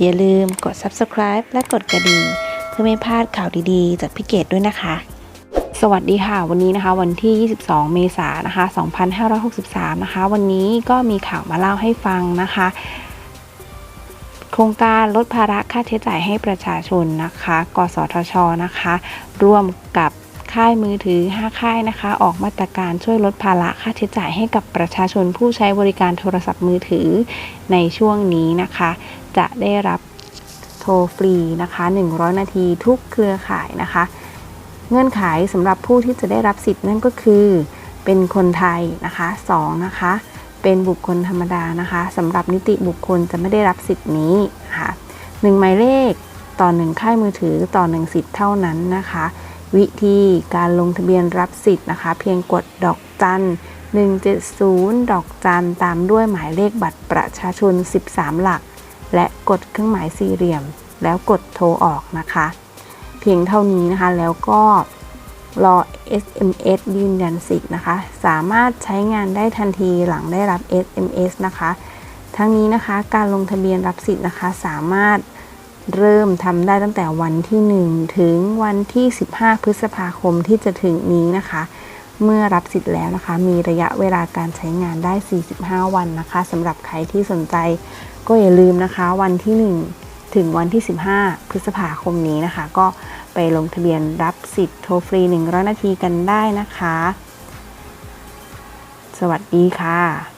อย่าลืมกด subscribe และกดกระดิ่งเพื่อไม่พลาดข่าวดีๆ จากพี่เกดด้วยนะคะ สวัสดีค่ะ วันนี้นะคะ วันที่ 22 เมษายนนะคะ 2563 นะคะ วันนี้ก็มีข่าวมาเล่าให้ฟังนะคะ โครงการลดภาระค่าใช้จ่ายให้ประชาชนนะคะ กสทช นะคะ ร่วมกับค่ายมือถือ 5 ค่ายนะคะ ออกมาตรการช่วยลดภาระค่าใช้จ่ายให้กับประชาชนผู้ใช้บริการโทรศัพท์มือถือในช่วงนี้นะคะ จะได้รับโทรฟรีนะคะ 100 นาทีทุกเครือข่ายนะคะ เงื่อนไขสำหรับผู้ที่จะได้รับสิทธิ์นั่นก็คือ เป็นคนไทยนะคะ2นะคะเป็นบุคคลธรรมดานะคะสำหรับนิติบุคคลจะไม่ได้รับสิทธิ์นี้ค่ะหนึ่งหมายเลขต่อหนึ่งค่ายมือถือต่อหนึ่งสิทธิ์เท่านั้นนะคะ วิธีการลงทะเบียนรับสิทธิ์นะคะ เพียงกดดอกจัน170 ดอกจันตามด้วยหมายเลขบัตรประชาชน 13 หลัก และกดเครื่องหมายสี่เหลี่ยม แล้วกดโทรออกนะคะ เพียงเท่านี้นะคะแล้วก็รอ SMS ยืนยันสิทธิ์นะคะ สามารถใช้งานได้ทันทีหลังได้รับ SMS นะคะ ทั้งนี้นะคะการลงทะเบียนรับสิทธิ์นะคะ สามารถเริ่มทำได้ตั้งแต่วันที่ 1 ถึงวันที่ 15 พฤษภาคมที่จะถึงนี้นะคะ เมื่อรับสิทธิ์แล้วนะคะ มีระยะเวลาการใช้งานได้ 45 วันนะคะสำหรับใครที่สนใจ ก็อย่าลืมนะคะวันที่ 1 ถึงวันที่ 15 พฤษภาคมนี้นะคะ ก็ไปลงทะเบียนรับสิทธิ์โทรฟรี 100 นาทีกันได้นะคะ สวัสดีค่ะ